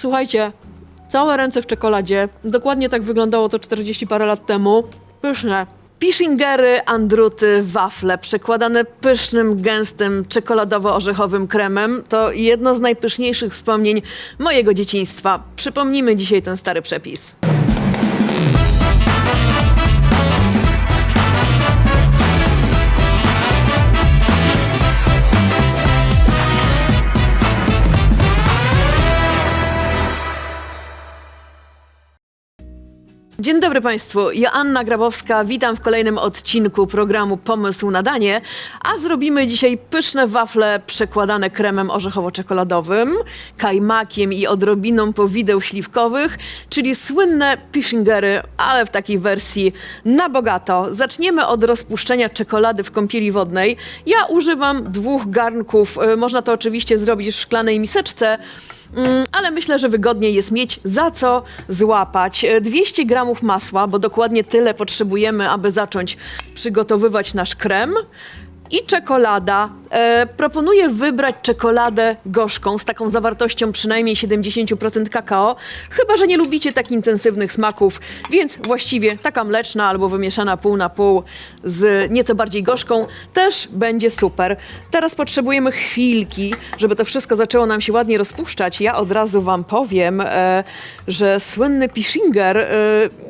Słuchajcie, całe ręce w czekoladzie. Dokładnie tak wyglądało to 40 parę lat temu. Pyszne. Pishingery, andruty, wafle przekładane pysznym, gęstym, czekoladowo-orzechowym kremem to jedno z najpyszniejszych wspomnień mojego dzieciństwa. Przypomnijmy dzisiaj ten stary przepis. Dzień dobry Państwu, Joanna Grabowska, witam w kolejnym odcinku programu Pomysł na danie, a zrobimy dzisiaj pyszne wafle przekładane kremem orzechowo-czekoladowym, kajmakiem i odrobiną powideł śliwkowych, czyli słynne pishingery, ale w takiej wersji na bogato. Zaczniemy od rozpuszczenia czekolady w kąpieli wodnej. Ja używam dwóch garnków, y, można to oczywiście zrobić w szklanej miseczce, Mm, ale myślę, że wygodniej jest mieć za co złapać. E, 200 gramów masła, bo dokładnie tyle potrzebujemy, aby zacząć przygotowywać nasz krem. I czekolada. E, proponuję wybrać czekoladę gorzką z taką zawartością przynajmniej 70% kakao, chyba że nie lubicie tak intensywnych smaków, więc właściwie taka mleczna albo wymieszana pół na pół z nieco bardziej gorzką też będzie super. Teraz potrzebujemy chwilki, żeby to wszystko zaczęło nam się ładnie rozpuszczać. Ja od razu Wam powiem, e, że słynny Pishinger e,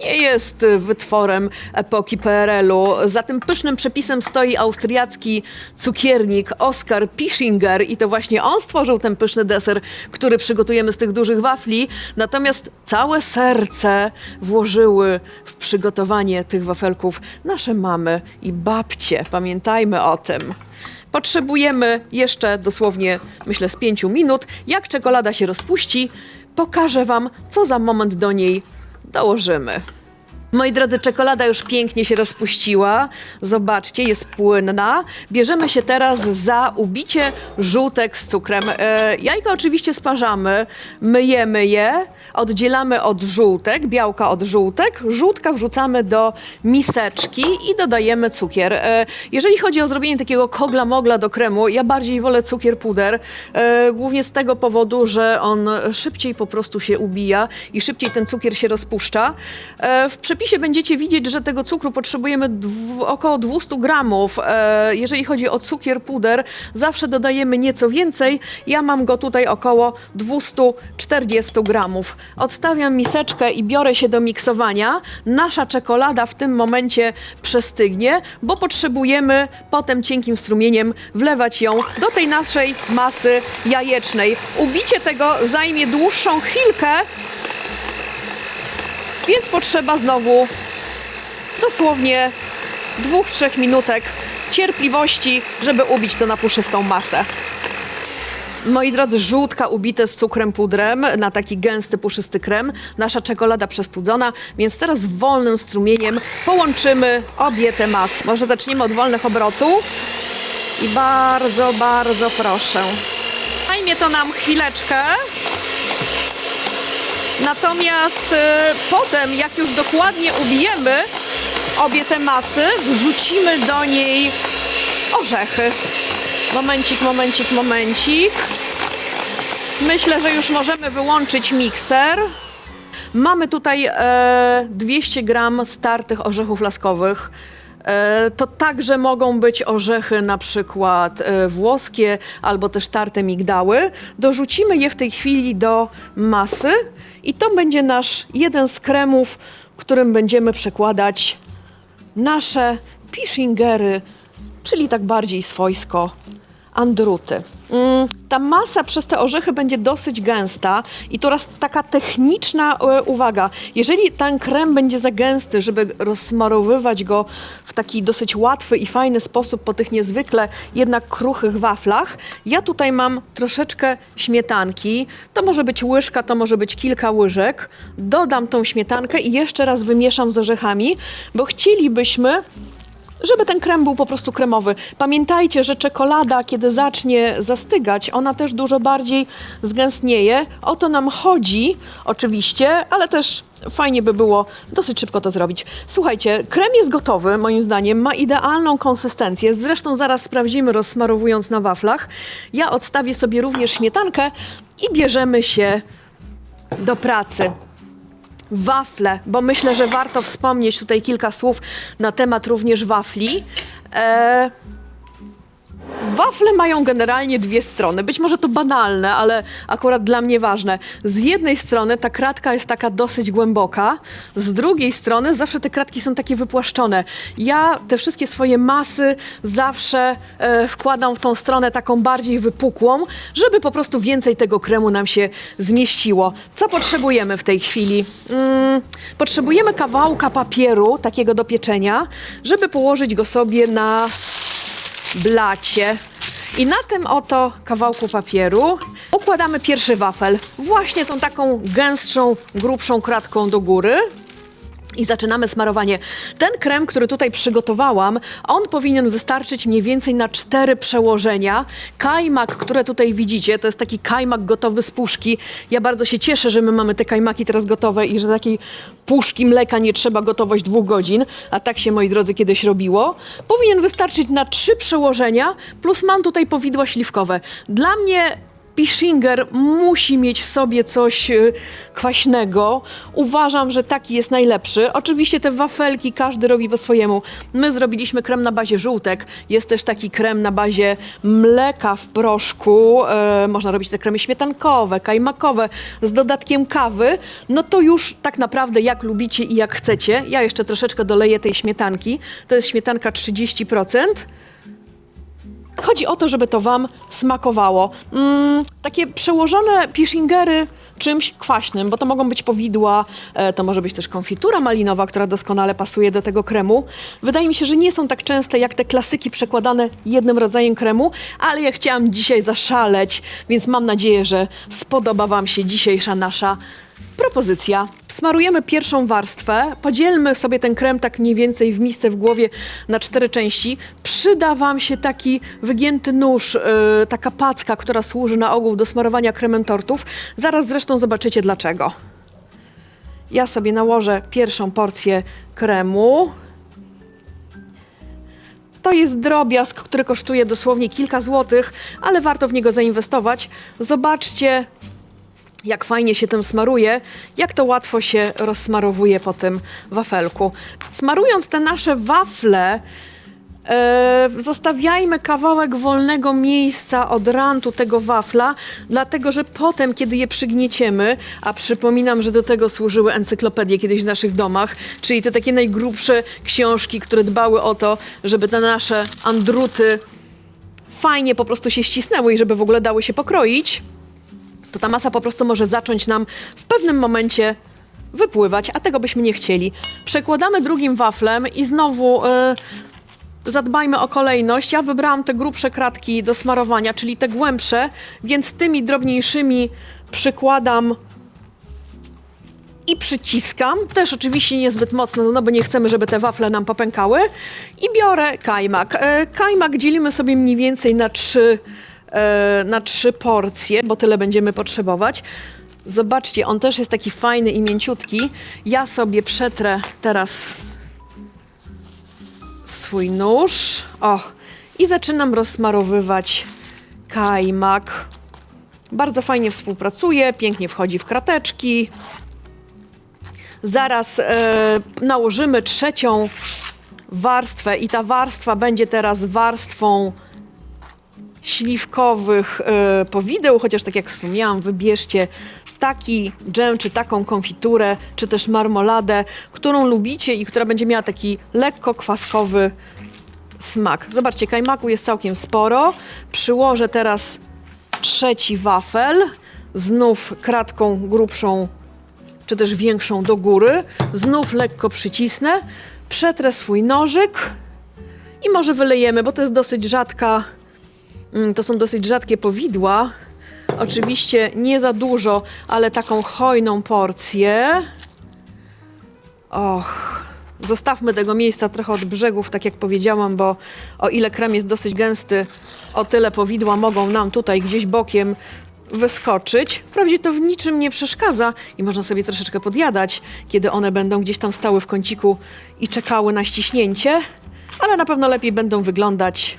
nie jest wytworem epoki PRL-u. Za tym pysznym przepisem stoi austriacki cukiernik Oskar Pischinger i to właśnie on stworzył ten pyszny deser, który przygotujemy z tych dużych wafli. Natomiast całe serce włożyły w przygotowanie tych wafelków nasze mamy i babcie. Pamiętajmy o tym. Potrzebujemy jeszcze dosłownie, myślę, z pięciu minut. Jak czekolada się rozpuści, pokażę Wam, co za moment do niej dołożymy. Moi drodzy, czekolada już pięknie się rozpuściła. Zobaczcie, jest płynna. Bierzemy się teraz za ubicie żółtek z cukrem. E, jajka oczywiście sparzamy, myjemy je, oddzielamy od żółtek, białka od żółtek. Żółtka wrzucamy do miseczki i dodajemy cukier. E, jeżeli chodzi o zrobienie takiego kogla-mogla do kremu, ja bardziej wolę cukier puder, e, głównie z tego powodu, że on szybciej po prostu się ubija i szybciej ten cukier się rozpuszcza. E, w przepisie będziecie widzieć, że tego cukru potrzebujemy około 200 gramów. E, jeżeli chodzi o cukier puder, zawsze dodajemy nieco więcej. Ja mam go tutaj około 240 gramów. Odstawiam miseczkę i biorę się do miksowania. Nasza czekolada w tym momencie przestygnie, bo potrzebujemy potem cienkim strumieniem wlewać ją do tej naszej masy jajecznej. Ubicie tego zajmie dłuższą chwilkę, więc potrzeba znowu dosłownie dwóch, trzech minutek cierpliwości, żeby ubić to na puszystą masę. Moi drodzy, żółtka ubite z cukrem pudrem na taki gęsty, puszysty krem. Nasza czekolada przestudzona, więc teraz wolnym strumieniem połączymy obie te masy. Może zaczniemy od wolnych obrotów i bardzo, bardzo proszę. Zajmie to nam chwileczkę. Natomiast e, potem, jak już dokładnie ubijemy obie te masy, wrzucimy do niej orzechy. Momencik, momencik, momencik. Myślę, że już możemy wyłączyć mikser. Mamy tutaj e, 200 gram startych orzechów laskowych. E, To także mogą być orzechy na przykład e, włoskie albo też tarte migdały. Dorzucimy je w tej chwili do masy i to będzie nasz jeden z kremów, którym będziemy przekładać nasze pishingery, czyli tak bardziej swojsko andruty. Mm, ta masa przez te orzechy będzie dosyć gęsta i teraz taka techniczna e, uwaga. Jeżeli ten krem będzie za gęsty, żeby rozsmarowywać go w taki dosyć łatwy i fajny sposób po tych niezwykle jednak kruchych waflach, ja tutaj mam troszeczkę śmietanki. To może być łyżka, to może być kilka łyżek. Dodam tą śmietankę i jeszcze raz wymieszam z orzechami, bo chcielibyśmy żeby ten krem był po prostu kremowy. Pamiętajcie, że czekolada, kiedy zacznie zastygać, ona też dużo bardziej zgęstnieje. O to nam chodzi, oczywiście, ale też fajnie by było dosyć szybko to zrobić. Słuchajcie, krem jest gotowy, moim zdaniem, ma idealną konsystencję. Zresztą zaraz sprawdzimy, rozsmarowując na waflach. Ja odstawię sobie również śmietankę i bierzemy się do pracy. Wafle, bo myślę, że warto wspomnieć tutaj kilka słów na temat również wafli. E, Wafle mają generalnie dwie strony. Być może to banalne, ale akurat dla mnie ważne. Z jednej strony ta kratka jest taka dosyć głęboka, z drugiej strony zawsze te kratki są takie wypłaszczone. Ja te wszystkie swoje masy zawsze e, wkładam w tą stronę taką bardziej wypukłą, żeby po prostu więcej tego kremu nam się zmieściło. Co potrzebujemy w tej chwili? Mm, potrzebujemy kawałka papieru takiego do pieczenia, żeby położyć go sobie na blacie. I na tym oto kawałku papieru układamy pierwszy wafel. Właśnie tą taką gęstszą, grubszą kratką do góry. I zaczynamy smarowanie. Ten krem, który tutaj przygotowałam, on powinien wystarczyć mniej więcej na cztery przełożenia. Kajmak, które tutaj widzicie, to jest taki kajmak gotowy z puszki. Ja bardzo się cieszę, że my mamy te kajmaki teraz gotowe i że takiej puszki mleka nie trzeba gotować dwóch godzin, a tak się, moi drodzy, kiedyś robiło. Powinien wystarczyć na trzy przełożenia, plus mam tutaj powidła śliwkowe. Dla mnie Pishinger musi mieć w sobie coś y, kwaśnego. Uważam, że taki jest najlepszy. Oczywiście te wafelki każdy robi po swojemu. My zrobiliśmy krem na bazie żółtek. Jest też taki krem na bazie mleka w proszku. E, można robić te kremy śmietankowe, kajmakowe z dodatkiem kawy. No to już tak naprawdę jak lubicie i jak chcecie. Ja jeszcze troszeczkę doleję tej śmietanki. To jest śmietanka 30%. Chodzi o to, żeby to Wam smakowało. Mm, takie przełożone pishingery czymś kwaśnym, bo to mogą być powidła, e, to może być też konfitura malinowa, która doskonale pasuje do tego kremu. Wydaje mi się, że nie są tak częste jak te klasyki przekładane jednym rodzajem kremu, ale ja chciałam dzisiaj zaszaleć, więc mam nadzieję, że spodoba Wam się dzisiejsza nasza propozycja. Smarujemy pierwszą warstwę, podzielmy sobie ten krem tak mniej więcej w misce w głowie na cztery części. Przyda Wam się taki wygięty nóż, yy, taka packa, która służy na ogół do smarowania kremem tortów. Zaraz zresztą zobaczycie dlaczego. Ja sobie nałożę pierwszą porcję kremu. To jest drobiazg, który kosztuje dosłownie kilka złotych, ale warto w niego zainwestować. Zobaczcie, jak fajnie się tym smaruje, jak to łatwo się rozsmarowuje po tym wafelku. Smarując te nasze wafle, e, zostawiajmy kawałek wolnego miejsca od rantu tego wafla, dlatego że potem, kiedy je przygnieciemy, a przypominam, że do tego służyły encyklopedie kiedyś w naszych domach, czyli te takie najgrubsze książki, które dbały o to, żeby te nasze andruty fajnie po prostu się ścisnęły i żeby w ogóle dały się pokroić to ta masa po prostu może zacząć nam w pewnym momencie wypływać, a tego byśmy nie chcieli. Przekładamy drugim waflem i znowu y, zadbajmy o kolejność. Ja wybrałam te grubsze kratki do smarowania, czyli te głębsze, więc tymi drobniejszymi przykładam i przyciskam, też oczywiście niezbyt mocno, no bo nie chcemy, żeby te wafle nam popękały. I biorę kajmak. E, Kajmak dzielimy sobie mniej więcej na trzy, na trzy porcje, bo tyle będziemy potrzebować. Zobaczcie, on też jest taki fajny i mięciutki. Ja sobie przetrę teraz swój nóż. O, i zaczynam rozsmarowywać kajmak. Bardzo fajnie współpracuje, pięknie wchodzi w krateczki. Zaraz e, nałożymy trzecią warstwę i ta warstwa będzie teraz warstwą śliwkowych e, powideł, chociaż tak jak wspomniałam, wybierzcie taki dżem, czy taką konfiturę, czy też marmoladę, którą lubicie i która będzie miała taki lekko kwaskowy smak. Zobaczcie, kajmaku jest całkiem sporo. Przyłożę teraz trzeci wafel, znów kratką grubszą czy też większą do góry. Znów lekko przycisnę, przetrę swój nożyk i może wylejemy, bo to jest dosyć rzadka, to są dosyć rzadkie powidła. Oczywiście nie za dużo, ale taką hojną porcję. Och, zostawmy tego miejsca trochę od brzegów, tak jak powiedziałam, bo o ile krem jest dosyć gęsty, o tyle powidła mogą nam tutaj gdzieś bokiem wyskoczyć. Wprawdzie to w niczym nie przeszkadza i można sobie troszeczkę podjadać, kiedy one będą gdzieś tam stały w kąciku i czekały na ściśnięcie, ale na pewno lepiej będą wyglądać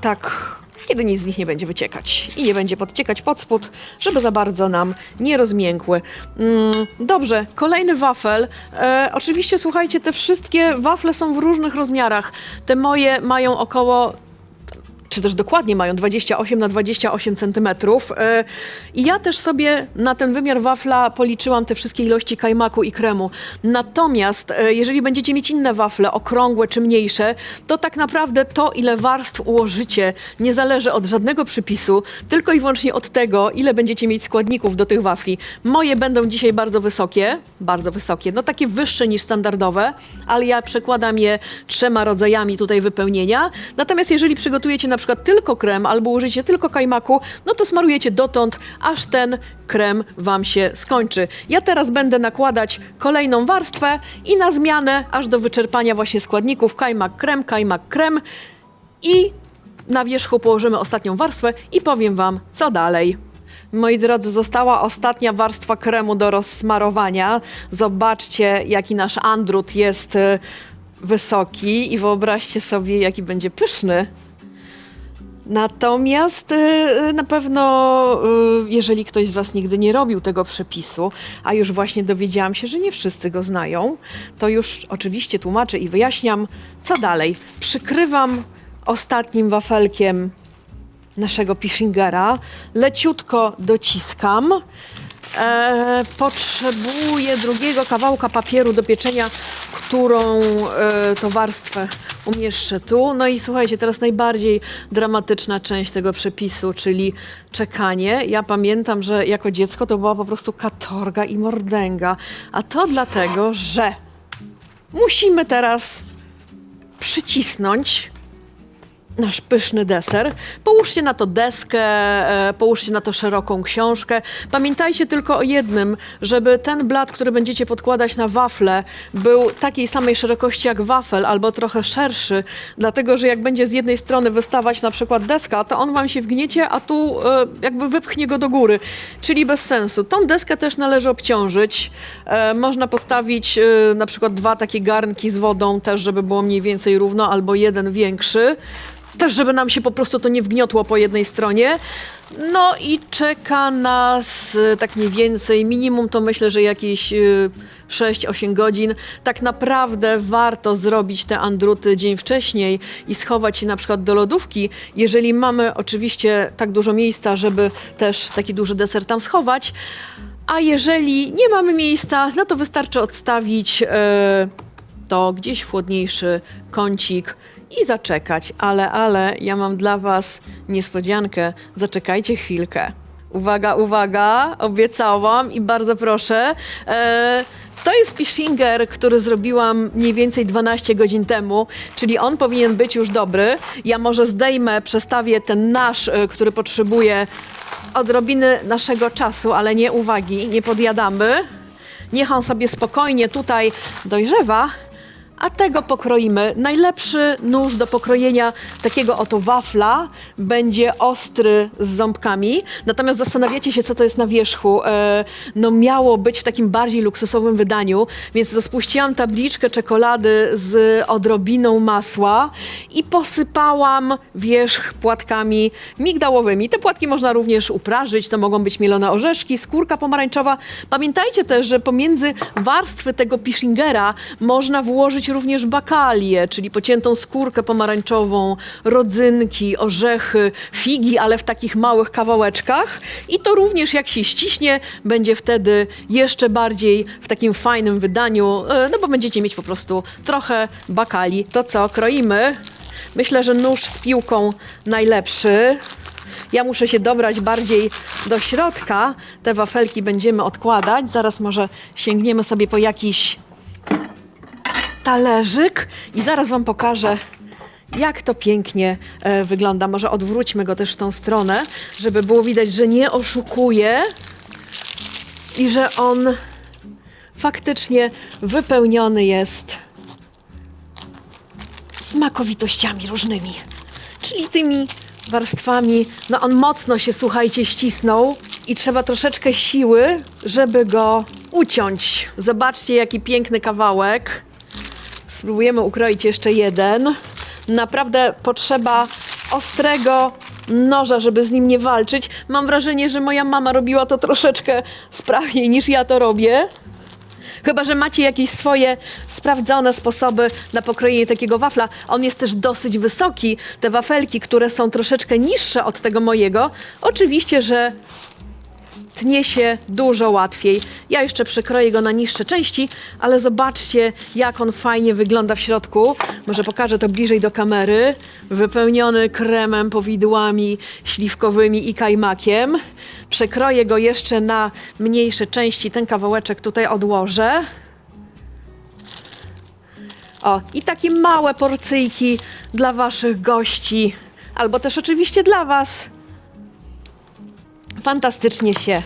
tak kiedy nic z nich nie będzie wyciekać i nie będzie podciekać pod spód, żeby za bardzo nam nie rozmiękły. Mm, dobrze, kolejny wafel. E, oczywiście słuchajcie, te wszystkie wafle są w różnych rozmiarach. Te moje mają około czy też dokładnie mają 28 na 28 centymetrów. E, I ja też sobie na ten wymiar wafla policzyłam te wszystkie ilości kajmaku i kremu. Natomiast e, jeżeli będziecie mieć inne wafle, okrągłe czy mniejsze, to tak naprawdę to, ile warstw ułożycie, nie zależy od żadnego przypisu, tylko i wyłącznie od tego, ile będziecie mieć składników do tych wafli. Moje będą dzisiaj bardzo wysokie, bardzo wysokie, no takie wyższe niż standardowe, ale ja przekładam je trzema rodzajami tutaj wypełnienia. Natomiast jeżeli przygotujecie na przykład tylko krem albo użycie tylko kajmaku, no to smarujecie dotąd, aż ten krem wam się skończy. Ja teraz będę nakładać kolejną warstwę i na zmianę, aż do wyczerpania właśnie składników kajmak, krem, kajmak, krem i na wierzchu położymy ostatnią warstwę i powiem wam, co dalej. Moi drodzy, została ostatnia warstwa kremu do rozsmarowania. Zobaczcie, jaki nasz andrut jest y, wysoki i wyobraźcie sobie, jaki będzie pyszny. Natomiast y, na pewno, y, jeżeli ktoś z Was nigdy nie robił tego przepisu, a już właśnie dowiedziałam się, że nie wszyscy go znają, to już oczywiście tłumaczę i wyjaśniam, co dalej. Przykrywam ostatnim wafelkiem naszego Pishingera, leciutko dociskam. E, potrzebuję drugiego kawałka papieru do pieczenia, którą e, to warstwę umieszczę tu. No i słuchajcie, teraz najbardziej dramatyczna część tego przepisu, czyli czekanie. Ja pamiętam, że jako dziecko to była po prostu katorga i mordęga. A to dlatego, że musimy teraz przycisnąć nasz pyszny deser. Połóżcie na to deskę, e, połóżcie na to szeroką książkę. Pamiętajcie tylko o jednym, żeby ten blat, który będziecie podkładać na wafle, był takiej samej szerokości jak wafel, albo trochę szerszy, dlatego że jak będzie z jednej strony wystawać na przykład deska, to on wam się wgniecie, a tu e, jakby wypchnie go do góry, czyli bez sensu. Tą deskę też należy obciążyć. E, można postawić na przykład dwa takie garnki z wodą, też żeby było mniej więcej równo, albo jeden większy. Też, żeby nam się po prostu to nie wgniotło po jednej stronie. No i czeka nas y, tak mniej więcej, minimum to myślę, że jakieś y, 6-8 godzin. Tak naprawdę warto zrobić te andruty dzień wcześniej i schować je na przykład do lodówki, jeżeli mamy oczywiście tak dużo miejsca, żeby też taki duży deser tam schować. A jeżeli nie mamy miejsca, no to wystarczy odstawić y, to gdzieś w chłodniejszy kącik i zaczekać. Ale, ale, ja mam dla Was niespodziankę. Zaczekajcie chwilkę. Uwaga, uwaga, obiecałam i bardzo proszę. E, to jest Pishinger, który zrobiłam mniej więcej 12 godzin temu, czyli on powinien być już dobry. Ja może zdejmę, przestawię ten nasz, e, który potrzebuje odrobiny naszego czasu, ale nie uwagi, nie podjadamy. Niech on sobie spokojnie tutaj dojrzewa, a tego pokroimy. Najlepszy nóż do pokrojenia takiego oto wafla będzie ostry z ząbkami. Natomiast zastanawiacie się, co to jest na wierzchu. E, no miało być w takim bardziej luksusowym wydaniu, więc rozpuściłam tabliczkę czekolady z odrobiną masła i posypałam wierzch płatkami migdałowymi. Te płatki można również uprażyć, to mogą być mielone orzeszki, skórka pomarańczowa. Pamiętajcie też, że pomiędzy warstwy tego pishingera można włożyć również bakalię, czyli pociętą skórkę pomarańczową, rodzynki, orzechy, figi, ale w takich małych kawałeczkach. I to również jak się ściśnie, będzie wtedy jeszcze bardziej w takim fajnym wydaniu, e, no bo będziecie mieć po prostu trochę bakali. To co, kroimy? Myślę, że nóż z piłką najlepszy. Ja muszę się dobrać bardziej do środka. Te wafelki będziemy odkładać. Zaraz może sięgniemy sobie po jakiś talerzyk i zaraz Wam pokażę, jak to pięknie e, wygląda. Może odwróćmy go też w tą stronę, żeby było widać, że nie oszukuje i że on faktycznie wypełniony jest smakowitościami różnymi, czyli tymi warstwami. No on mocno się, słuchajcie, ścisnął i trzeba troszeczkę siły, żeby go uciąć. Zobaczcie, jaki piękny kawałek. Spróbujemy ukroić jeszcze jeden. Naprawdę potrzeba ostrego noża, żeby z nim nie walczyć. Mam wrażenie, że moja mama robiła to troszeczkę sprawniej niż ja to robię. Chyba, że macie jakieś swoje sprawdzone sposoby na pokrojenie takiego wafla. On jest też dosyć wysoki. Te wafelki, które są troszeczkę niższe od tego mojego, oczywiście, że tnie się dużo łatwiej. Ja jeszcze przekroję go na niższe części, ale zobaczcie, jak on fajnie wygląda w środku. Może pokażę to bliżej do kamery. Wypełniony kremem, powidłami śliwkowymi i kajmakiem. Przekroję go jeszcze na mniejsze części. Ten kawałeczek tutaj odłożę. O, i takie małe porcyjki dla waszych gości, albo też oczywiście dla was fantastycznie się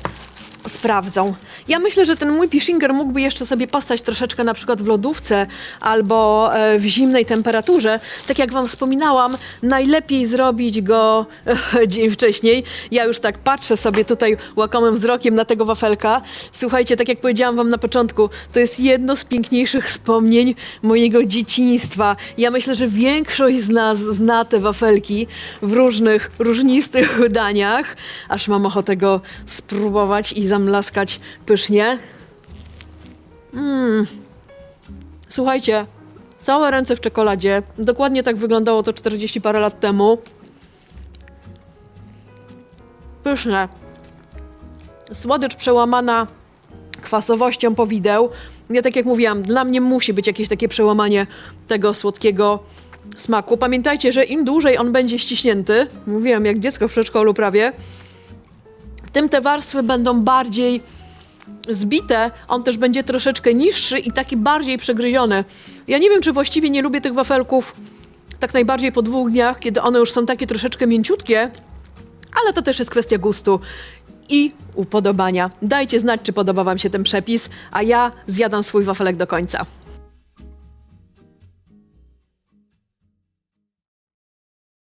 sprawdzą. Ja myślę, że ten mój pishinger mógłby jeszcze sobie postać troszeczkę na przykład w lodówce albo e, w zimnej temperaturze. Tak jak wam wspominałam, najlepiej zrobić go e, dzień wcześniej. Ja już tak patrzę sobie tutaj łakomym wzrokiem na tego wafelka. Słuchajcie, tak jak powiedziałam wam na początku, to jest jedno z piękniejszych wspomnień mojego dzieciństwa. Ja myślę, że większość z nas zna te wafelki w różnych, różnistych daniach. Aż mam ochotę go spróbować i zamlaskać pysznie. Mmm. Słuchajcie, całe ręce w czekoladzie. Dokładnie tak wyglądało to 40 parę lat temu. Pyszne. Słodycz przełamana kwasowością powideł. Ja tak jak mówiłam, dla mnie musi być jakieś takie przełamanie tego słodkiego smaku. Pamiętajcie, że im dłużej on będzie ściśnięty, mówiłam jak dziecko w przedszkolu prawie, tym te warstwy będą bardziej zbite, on też będzie troszeczkę niższy i taki bardziej przegryziony. Ja nie wiem, czy właściwie nie lubię tych wafelków tak najbardziej po dwóch dniach, kiedy one już są takie troszeczkę mięciutkie, ale to też jest kwestia gustu i upodobania. Dajcie znać, czy podoba Wam się ten przepis, a ja zjadam swój wafelek do końca.